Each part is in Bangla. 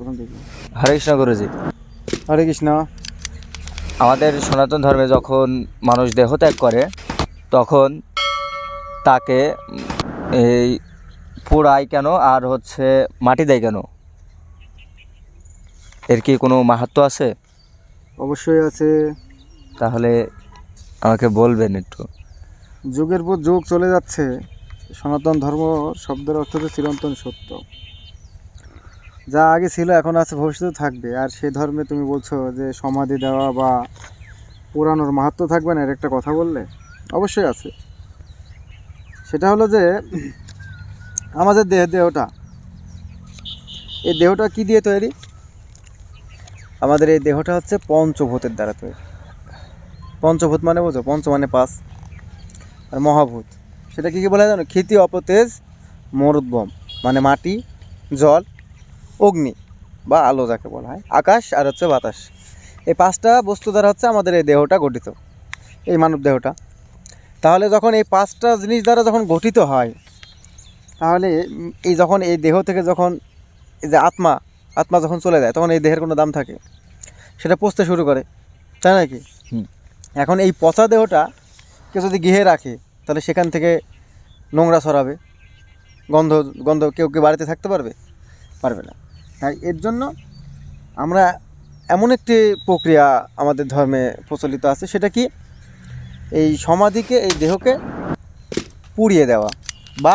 হরে কৃষ্ণ গুরুজি। হরে কৃষ্ণ। আমাদের সনাতন ধর্মে যখন মানুষ দেহত্যাগ করে তখন তাকে এই পোড়ায় কেন আর হচ্ছে মাটি দেয় কেন? এর কি কোনো মাহাত্ম আছে? অবশ্যই আছে। তাহলে আমাকে বলবেন একটু। যুগের পর যুগ চলে যাচ্ছে। সনাতন ধর্ম শব্দের অর্থ হচ্ছে চিরন্তন সত্য। যা আগে ছিল, এখন আছে ভবিষ্যতে থাকবে। আর সে ধর্মে তুমি বলছো যে সমাধি দেওয়া বা পুরানোর মাহাত্ম থাকবে না, এর একটা কথা বললে? অবশ্যই আছে। সেটা হলো যে, আমাদের দেহ দেহটা, এই দেহটা কি দিয়ে তৈরি? আমাদের এই দেহটা হচ্ছে পঞ্চভূতের দ্বারা তৈরি। পঞ্চভূত মানে বোঝো? পঞ্চ মানে পাঁচ। আর মহাভূত। সেটা কী কী বলা জানো? ক্ষিতি, অপতেজ মরুদ্বম মানে মাটি, জল। অগ্নি বা আলো যাকে বলা হয় আকাশ আর হচ্ছে বাতাস। এই পাঁচটা বস্তু দ্বারা হচ্ছে আমাদের এই দেহটা গঠিত এই মানব দেহটা। তাহলে যখন এই পাঁচটা জিনিস দ্বারা যখন গঠিত হয় তাহলে এই যখন এই দেহ থেকে যখন এই যে আত্মা আত্মা যখন চলে যায় তখন এই দেহের কোনো দাম থাকে। সেটা পচতে শুরু করে তাই নাকি এখন এই পচা দেহটা কেউ যদি গৃহে রাখে তাহলে সেখান থেকে নোংরা ছড়াবে গন্ধ গন্ধ কেউ কেউ বাড়িতে থাকতে পারবে? পারবে না। তাই এর জন্য আমরা এমন একটি প্রক্রিয়া আমাদের ধর্মে প্রচলিত আছে, সেটা কি? এই সমাধিকে, এই দেহকে পুড়িয়ে দেওয়া বা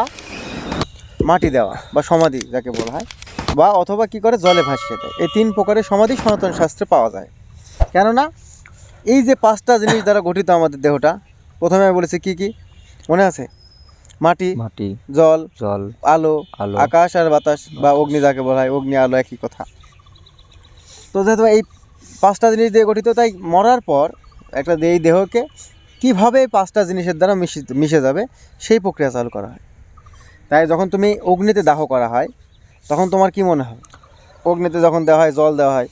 মাটি দেওয়া বা সমাধি যাকে বলা হয়, বা অথবা কি করে? জলে ভাসিয়ে দেয়। এই তিন প্রকারের সমাধি সনাতন শাস্ত্রে পাওয়া যায়। কেননা এই যে পাঁচটা জিনিস দ্বারা গঠিত আমাদের দেহটা, প্রথমে আমি বলেছি কি কি? মনে আছে? মাটি মাটি জল জল আলো আলো আকাশ আর বাতাস বা অগ্নি যাকে বলা হয় অগ্নি আলো একই কথা। তো যেহেতু এই পাঁচটা জিনিস দিয়ে গঠিত তাই মরার পর একটা এই দেহকে কীভাবে এই পাঁচটা জিনিসের দ্বারা মিশিত মিশে যাবে সেই প্রক্রিয়া চালু করা হয়। তাই যখন তুমি অগ্নিতে দাহ করা হয় তখন তোমার কি মনে হয়? অগ্নিতে যখন দেওয়া হয় জল দেওয়া হয়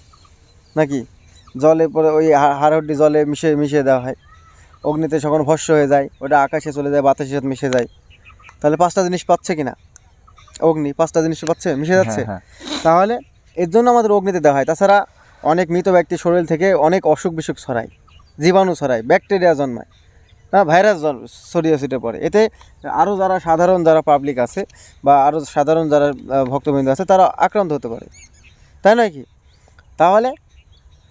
নাকি? জলে পরে ওই হাড়হড্ডি জলে মিশে মিশিয়ে দেওয়া হয়। অগ্নিতে যখন ভস্য হয়ে যায় ওটা আকাশে চলে যায় বাতাসের সাথে মিশে যায়। তাহলে পাঁচটা জিনিস পাচ্ছে কি না অগ্নি পাঁচটা জিনিস পাচ্ছে মিশে যাচ্ছে? হ্যাঁ, তাহলে এর জন্য আমাদের অগ্নিতে দেওয়া হয়। তাছাড়া অনেক মৃত ব্যক্তির শরীর থেকে অনেক অসুখ বিসুখ ছড়ায় জীবাণু ছড়ায় ব্যাকটেরিয়া জন্মায়। না ভাইরাস ছড়িয়ে ছিটে পড়ে। এতে আরও যারা সাধারণ যারা পাবলিক আছে বা আরও সাধারণ যারা ভক্তবৃন্দ আছে তারা আক্রান্ত হতে পারে। তাই নয় কি? তাহলে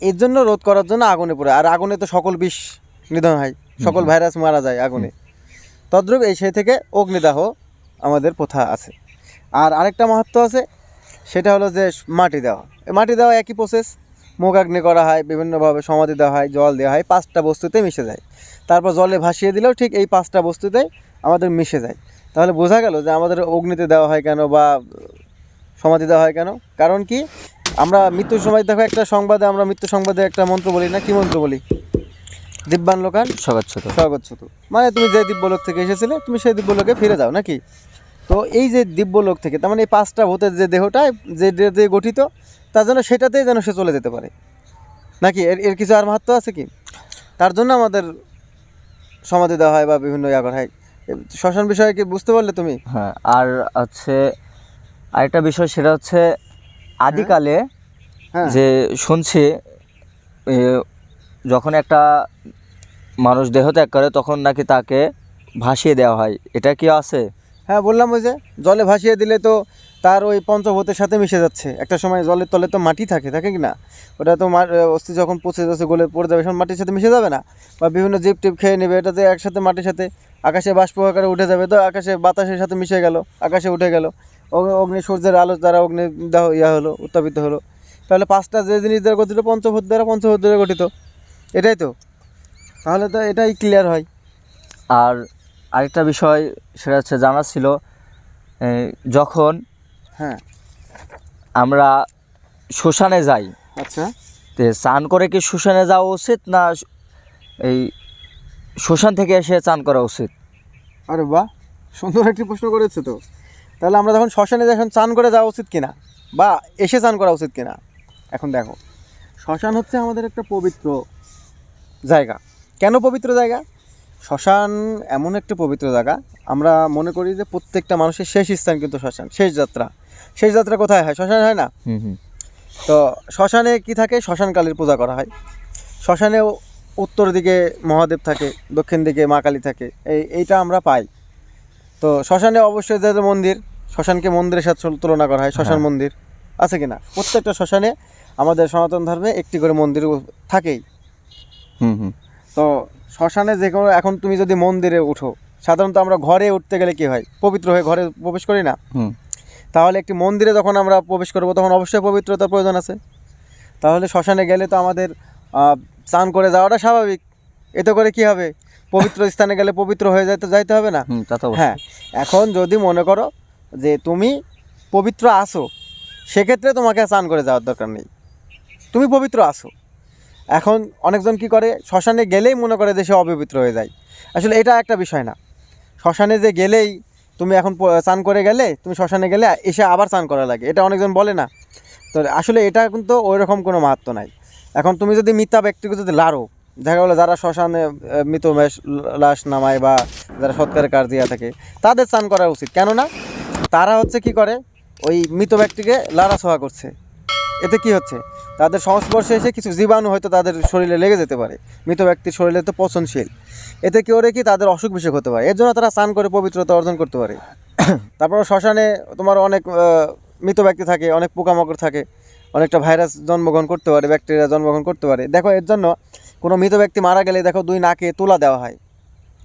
এর জন্য রোধ করার জন্য আগুনে পড়ে। আর আগুনে তো সকল বিষ নিধন হয়। সকল ভাইরাস মারা যায় আগুনে। তদ্রূপ এই সেই থেকে অগ্নিদাহ আমাদের প্রথা আছে। আর আরেকটা মাহাত্ম আছে, সেটা হলো যে মাটি দেওয়া। মাটি দেওয়া একই প্রসেস মুখাগ্নি করা হয়, বিভিন্নভাবে সমাধি দেওয়া হয়, জল দেওয়া হয়, পাঁচটা বস্তুতে মিশে যায়। তারপর জলে ভাসিয়ে দিলেও ঠিক এই পাঁচটা বস্তুতে আমাদের মিশে যায়। তাহলে বোঝা গেল যে আমাদের অগ্নিতে দেওয়া হয় কেন বা সমাধি দেওয়া হয় কেন? কারণ কি, আমরা মৃত্যুর সময় দেখো একটা সংবাদে, আমরা মৃত্যু সংবাদে একটা মন্ত্র বলি না, কি মন্ত্র বলি? দিব্যান লোকান স্বাগত ছোট। স্বাগত মানে তুমি যে দিব্যলোক থেকে এসেছিলে তুমি সেই দিব্যলোকে ফিরে যাও নাকি? তো এই যে দিব্যলোক থেকে তার মানে এই পাঁচটা ভূতের যে দেহটা যে দিয়ে গঠিত তার জন্য সেটাতেই যেন সে চলে যেতে পারে। নাকি এর এর কিছু আর মাহাত্ম আছে কি? তার জন্য আমাদের সমাধি দেওয়া হয় বা বিভিন্ন ইয়া করা হয়। শ্মশান বিষয়ে কি বুঝতে পারলে তুমি? হ্যাঁ আর হচ্ছে আরেকটা বিষয় সেটা হচ্ছে আদিকালে হ্যাঁ। যে শুনছি এ, যখন একটা মানুষ দেহ ত্যাগ করে, তখন নাকি তাকে ভাসিয়ে দেওয়া হয়। এটা কি আছে? হ্যাঁ বললাম ওই যে, জলে ভাসিয়ে দিলে তো তার ওই পঞ্চভূতের সাথে মিশে যাচ্ছে। একটা সময় জলের তলে তো মাটি থাকে থাকে কি না? ওটা তো অস্থি যখন পচে যাচ্ছে, গলে পড়ে যাবে তখন মাটির সাথে মিশে যাবে না? বা বিভিন্ন জীব টিপ খেয়ে নেবে এটা এটাতে একসাথে মাটির সাথে আকাশে বাষ্প আকারে উঠে যাবে, তো আকাশে বাতাসের সাথে মিশে গেল, আকাশে উঠে গেল। অগ্নি সূর্যের আলো দ্বারা অগ্নি দাহ ইয়া হলো, উত্তাপিত হলো। তাহলে পাঁচটা যে জিনিস দ্বারা গঠিত, পঞ্চভূত দ্বারা পঞ্চভূত দ্বারা গঠিত। এটাই তো। তাহলে তো এটাই ক্লিয়ার হয়। আর আরেকটা বিষয় সেটা হচ্ছে জানা ছিল যখন হ্যাঁ। আমরা শ্মশানে যাই আচ্ছা। তে চান করে কি শ্মশানে যাওয়া উচিত না এই শ্মশান থেকে এসে চান করা উচিত? আরে বাহ সুন্দর একটি প্রশ্ন করেছে তো। তাহলে আমরা যখন শ্মশানে যাই এখন চান করে যাওয়া উচিত কিনা? বা এসে চান করা উচিত কিনা? এখন দেখো শ্মশান হচ্ছে আমাদের একটা পবিত্র জায়গা। কেন পবিত্র জায়গা? শ্মশান এমন একটা পবিত্র জায়গা। আমরা মনে করি যে প্রত্যেকটা মানুষের শেষ স্থান কিন্তু শ্মশান শেষ যাত্রা। শেষ যাত্রা কোথায় হয়? শ্মশান হয় না? হুম হুম। তো শ্মশানে কি থাকে? শ্মশান কালীর পূজা করা হয়। শ্মশানে উত্তর দিকে মহাদেব থাকে দক্ষিণ দিকে মা কালী থাকে। এই এইটা আমরা পাই। তো শ্মশানে অবশ্যই যে যে মন্দির শ্মশানকে মন্দিরের সাথে তুলনা করা হয় শ্মশান হ্যাঁ। মন্দির। আছে কি না? প্রত্যেকটা শ্মশানে আমাদের সনাতন ধর্মে একটি করে মন্দির থাকেই। হুম হুম। তো শ্মশানে যে কোনো এখন তুমি যদি মন্দিরে উঠো সাধারণত আমরা ঘরে উঠতে গেলে কি হয়? পবিত্র হয়ে ঘরে প্রবেশ করি না? তাহলে একটি মন্দিরে যখন আমরা প্রবেশ করব তখন অবশ্যই পবিত্রতার প্রয়োজন আছে। তাহলে শ্মশানে গেলে তো আমাদের স্নান করে যাওয়াটা স্বাভাবিক। এতে করে কি হবে? পবিত্র স্থানে গেলে পবিত্র হয়ে যাইতে যাইতে হবে না? হ্যাঁ। এখন যদি মনে করো যে তুমি পবিত্র আসো সেক্ষেত্রে তোমাকে স্নান করে যাওয়ার দরকার নেই। তুমি পবিত্র আসো এখন অনেকজন কি করে? শ্মশানে গেলেই মনে করে দেশে অপবিত্র হয়ে যায়। আসলে এটা একটা বিষয় না। শ্মশানে যে গেলেই তুমি এখন স্নান করে গেলে, তুমি শ্মশানে গেলে এসে আবার স্নান করা লাগে। এটা অনেকজন বলে না। তো আসলে এটা কিন্তু ওই রকম কোনো মাহাত্ম নাই। এখন তুমি যদি মিথ্যা ব্যক্তিকে যদি লাড়ো দেখা গেলো যারা শ্মশানে মৃত লাশ নামায় বা যারা সৎকারের কাজ দিয়া থাকে, তাদের স্নান করা উচিত। কেননা তারা হচ্ছে কি করে? ওই মৃত ব্যক্তিকে লাড়া ছোঁয়া করছে। এতে কি হচ্ছে? তাদের সংস্পর্শে এসে কিছু জীবাণু হয়তো তাদের শরীরে লেগে যেতে পারে। মৃত ব্যক্তির শরীরে তো পচনশীল। এতে কি করে কি তাদের অসুখ বিসুখ হতে পারে? এর জন্য তারা স্নান করে পবিত্রতা অর্জন করতে পারে। তারপর শ্মশানে তোমার অনেক মৃত ব্যক্তি থাকে অনেক পোকামাকড় থাকে অনেকটা ভাইরাস জন্মগ্রহণ করতে পারে ব্যাকটেরিয়া জন্মগ্রহণ করতে পারে। দেখো এর জন্য কোনো মৃত ব্যক্তি মারা গেলে দেখো দুই নাকে তুলা দেওয়া হয়।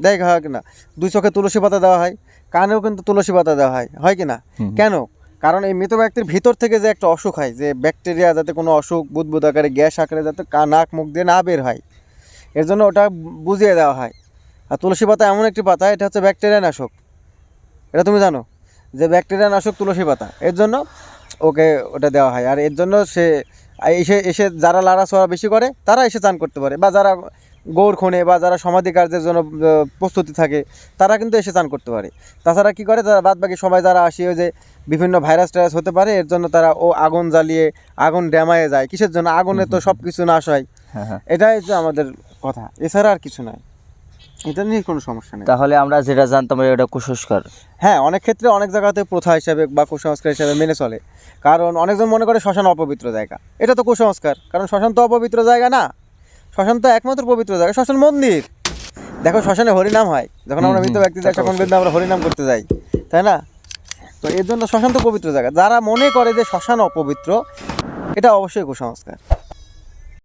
দেখা হয় কিনা? দুই চোখে তুলসী পাতা দেওয়া হয় কানেও কিন্তু তুলসী পাতা দেওয়া হয়। হয় কি না কেন? কারণ এই মৃত ব্যক্তির ভিতর থেকে যে একটা অসুখ হয়, যে ব্যাকটেরিয়া যাতে কোনো অসুখ বুদবুদ আকারে গ্যাস আকারে যাতে নাক মুখ দিয়ে না বের হয়, এর জন্য ওটা বুঝিয়ে দেওয়া হয়। আর তুলসী পাতা এমন একটি পাতা, এটা হচ্ছে ব্যাকটেরিয়া নাশক এটা তুমি জানো যে ব্যাকটেরিয়া নাশক তুলসী পাতা, এর জন্য ওকে ওটা দেওয়া হয়। আর এর জন্য সে, এসে এসে যারা লাড়া বেশি করে, তারা এসে চান করতে পারে। বা যারা গৌর খনে বা যারা সমাধি কার্যের জন্য প্রস্তুতি থাকে তারা কিন্তু এসে চান করতে পারে। তাছাড়া কি করে? তারা বাদ বাকি সবাই যারা আসি যে বিভিন্ন ভাইরাস টাইরাস হতে পারে এর জন্য তারা ও আগুন জ্বালিয়ে আগুন ড্যামায়ে যায়। কিসের জন্য? আগুনে তো সব কিছু নাশ হয়। হ্যাঁ হ্যাঁ। এটাই যে আমাদের কথা। এছাড়া আর কিছু নয় এটা নিয়ে কোনো সমস্যা নেই। তাহলে আমরা যেটা জানতাম এটা কুসংস্কার। হ্যাঁ অনেক ক্ষেত্রে অনেক জায়গাতে প্রথা হিসাবে বা কুসংস্কার হিসাবে মেনে চলে। কারণ অনেকজন মনে করে শ্মশান অপবিত্র জায়গা। এটা তো কুসংস্কার। কারণ শ্মশান তো অপবিত্র জায়গা না। শ্মশান তো একমাত্র পবিত্র জায়গা শ্মশান মন্দির। দেখো শ্মশানে হরিনাম হয়। যখন আমরা মৃত ব্যক্তি যাই তখন কিন্তু আমরা হরিনাম করতে যাই। তাই না? তো এর জন্য শ্মশান তো পবিত্র জায়গা। যারা মনে করে যে শ্মশান অপবিত্র এটা অবশ্যই কুসংস্কার।